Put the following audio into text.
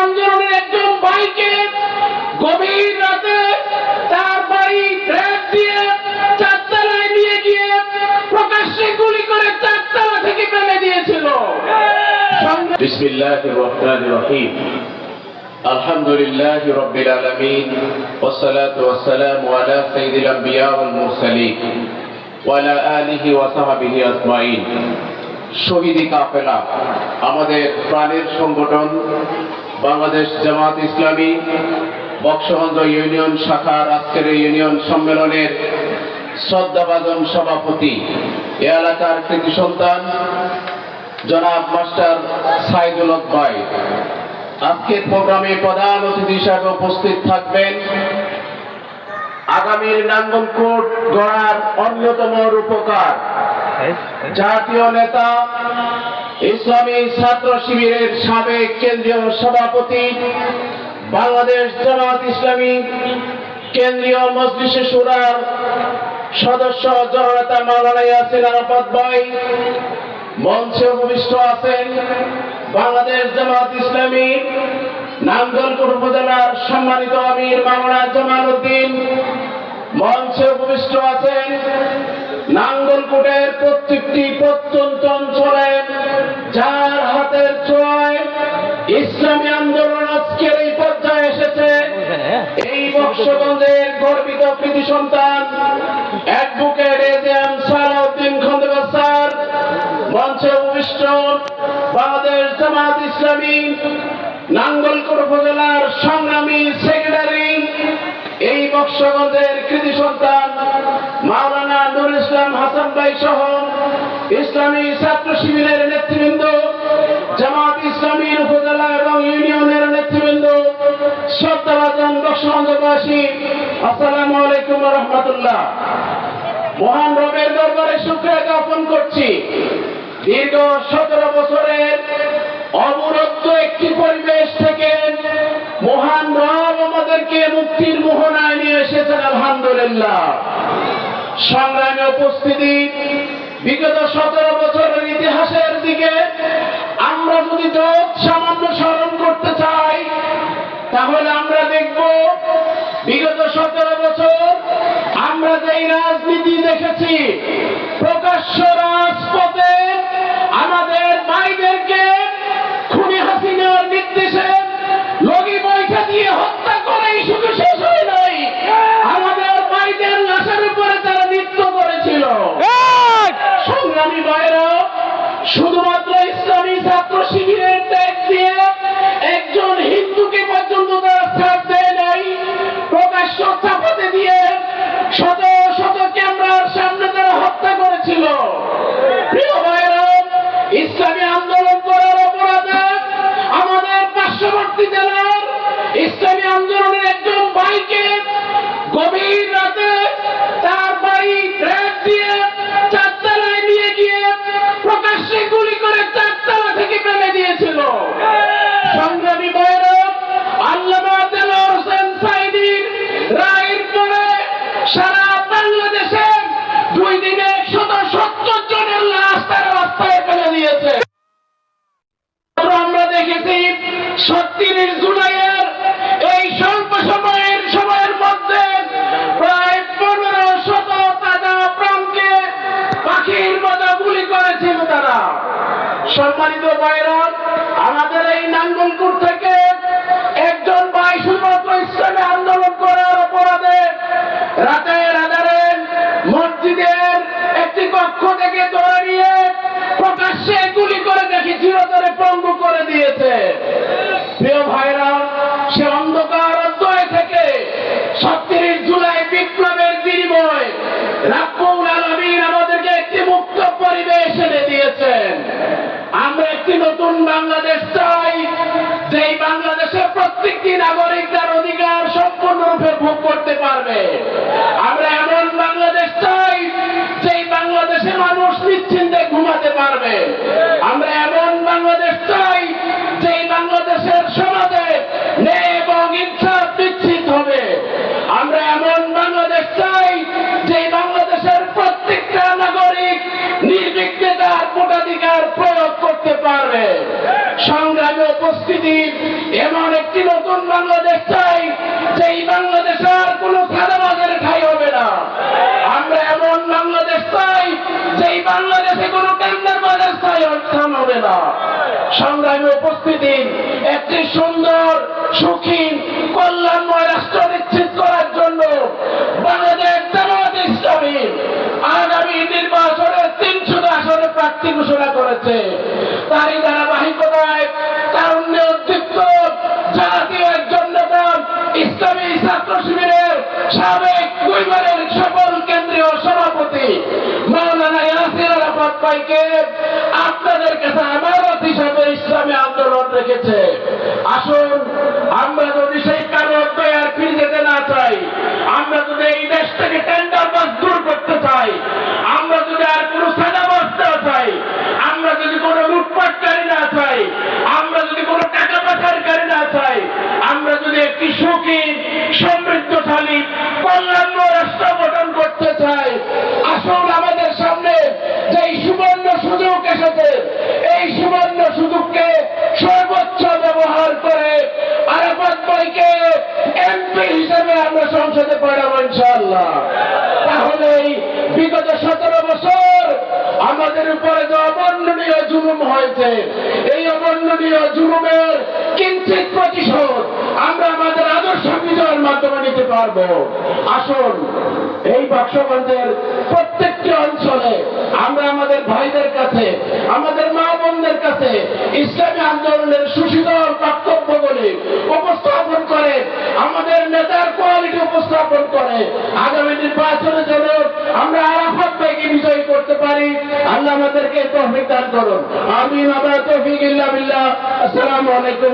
আন্দোলনের একজন ভাইকে গভীর রাতে তার বাড়ি ট্র্যাক দিয়ে চারতলায় নিয়ে গিয়ে প্রকাশ্যে গুলি করে চারতলা থেকে ফেলে দিয়েছিল সংগ্রামী بسم الله الرحمن الرحيم الحمد لله رب العالمين والصلاة والسلام على سيد الأنبياء والمرسلين وعلى آله وصحبه أجمعين শহীদি কাফেলা আমাদের প্রাণের সংগঠন বাংলাদেশ জামাত ইসলামী বক্সগঞ্জ ইউনিয়ন শাখার আজকের ইউনিয়ন সম্মেলনের শ্রদ্ধাভাজন সভাপতি এ এলাকার কৃতি সন্তান জনাব মাস্টার সাইদুল ভাই। আজকের প্রোগ্রামে প্রধান অতিথি হিসাবে উপস্থিত থাকবেন আগামীর নাঙ্গলকোট গড়ার অন্যতম রূপকার জাতীয় নেতা ইসলামী ছাত্র শিবিরের সাবেক কেন্দ্রীয় সভাপতি, বাংলাদেশ জামাত ইসলামী, কেন্দ্রীয় মজলিসে সুরার সদস্য জননেতা মাওলানা ইয়াসিন আরাফাত ভাই, মঞ্চে উপবিষ্ট আছেন বাংলাদেশ জামাত ইসলামী নামগলপুর উপজেলার সম্মানিত আমির মাওলানা জামাল উদ্দিন মঞ্চে উপবিষ্ট আছেন নাঙ্গলকোটের প্রত্যেকটি প্রত্যন্ত অঞ্চলে সন্তান অ্যাডভোকেট এজেম সালাউদ্দিন খন্দকার স্যার, মঞ্চে উপবিষ্ট বাংলাদেশ জামাত ইসলামী, নাঙ্গলকোট উপজেলার সংগ্রামী সেক্রেটারি, এই বক্সগঞ্জের কৃতি সন্তান, মাওলানা নুর ইসলাম হাসান ভাই সহ ইসলামী ছাত্র শিবিরের নেতৃবৃন্দ, জামাত ইসলামীর উপজেলা এবং ইউনিয়নের নেতৃবৃন্দ, শ্রদ্ধাভাজন বক্সগঞ্জবাসী আসসালামু আলাইকুম রহমতুল্লাহ। মহান রবের দরবারে শুক্রিয়া জ্ঞাপন করছি। দীর্ঘ সতেরো বছরের অবরুদ্ধ একটি পরিবেশ থেকে মহান রব আমাদেরকে মুক্তির মোহনায় নিয়ে এসেছেন, আলহামদুলিল্লাহ। সংগ্রামে উপস্থিতি, বিগত সতেরো বছরের ইতিহাসের দিকে আমরা যদি যোগ সামান্য স্মরণ করতে চাই, তাহলে আমরা দেখব যেই রাজনীতি দেখেছি। প্রকাশ্য রাজপথে আমাদের ভাইদেরকে খুনি হাসিনার নির্দেশে গভীর সম্মানিত ভাইরা আমাদের এই নাঙ্গলপুর থেকে একজন বাইশ শুধুমাত্র ইসলামী আন্দোলন করার অপরাধে রাতের নতুন বাংলাদেশ চাই। যেই বাংলাদেশের প্রত্যেকটি নাগরিক তার অধিকার সম্পূর্ণরূপে ভোগ করতে পারবে। উপস্থিতি এমন একটি নতুন বাংলাদেশ চাই, যেই বাংলাদেশে আর কোনো সাদাবাজের ঠাই হবে না। আমরা এমন বাংলাদেশ চাই, যেই বাংলাদেশে কোনো টেন্ডার বাজার স্থায়ী স্থান হবে না। সংগ্রামী উপস্থিতি, একটি সুন্দর, সুখী, কল্যাণময় রাষ্ট্র নিশ্চিত করার জন্য বাংলাদেশ জামাত ইসলামী আগামী নির্বাচনে তিনশো আসনে প্রার্থী ঘোষণা করেছে। ইসলামী ছাত্র শিবিরের সাবেক পরিবারের সকল কেন্দ্রীয় সভাপতি মাওলানা ইয়াসির আরাফাত ভাইকে আপনাদের কাছে আমারত হিসাবে ইসলামী আন্দোলন রেখেছে। আসুন, আমরা যদি সেই কারণ আর ফিরে যেতে না চাই, আমরা যদি এই দেশ থেকে টেন্ডার বাস দূর করতে চাই আমরা যদি আর কোনো সাদা বাস না চাই আমরা যদি কোনো লুটপাটকারী না চাই আমরা যদি কোনো টাকা পাচারকারী না চাই আমরা যদি একটি সুখী সমৃদ্ধশালী কল্যাণ রাষ্ট্র গঠন করতে চাই। আসুন আমাদের সামনে যে সুবর্ণ সুযোগ এসেছে, এই সুবর্ণ সুযোগকে সর্বোচ্চ ব্যবহার করে আরাফাত ভাইকে এমপি হিসেবে আমরা সংসদে পাঠাবো ইনশাআল্লাহ। তাহলেই বিগত সতেরো বছর আমাদের উপরে যে অবর্ণনীয় জুলুম হয়েছে, এই অবর্ণনীয় জুলুমের কিঞ্চিত প্রতিশোধ আমরা আমাদের আদর্শ বিজয়ের মাধ্যমে পারব। আসুন, এই বাক্সগঞ্জের প্রত্যেকটি অঞ্চলে আমরা আমাদের ভাইদের কাছে, আমাদের মা বোনদের কাছে ইসলামী আন্দোলনের সুশীতল বক্তব্যগুলি উপস্থাপন করে, আমাদের নেতার কোয়ালিটি উপস্থাপন করে। আগামী নির্বাচনে যেন আমরা আরাফাত ভাইকে বিজয়ী করতে পারি, আল্লাহ আমাদেরকে তৌফিক দান করুন। আমিন আমরা তৌফিক ইল্লা বিল্লাহ। আসসালামু আলাইকুম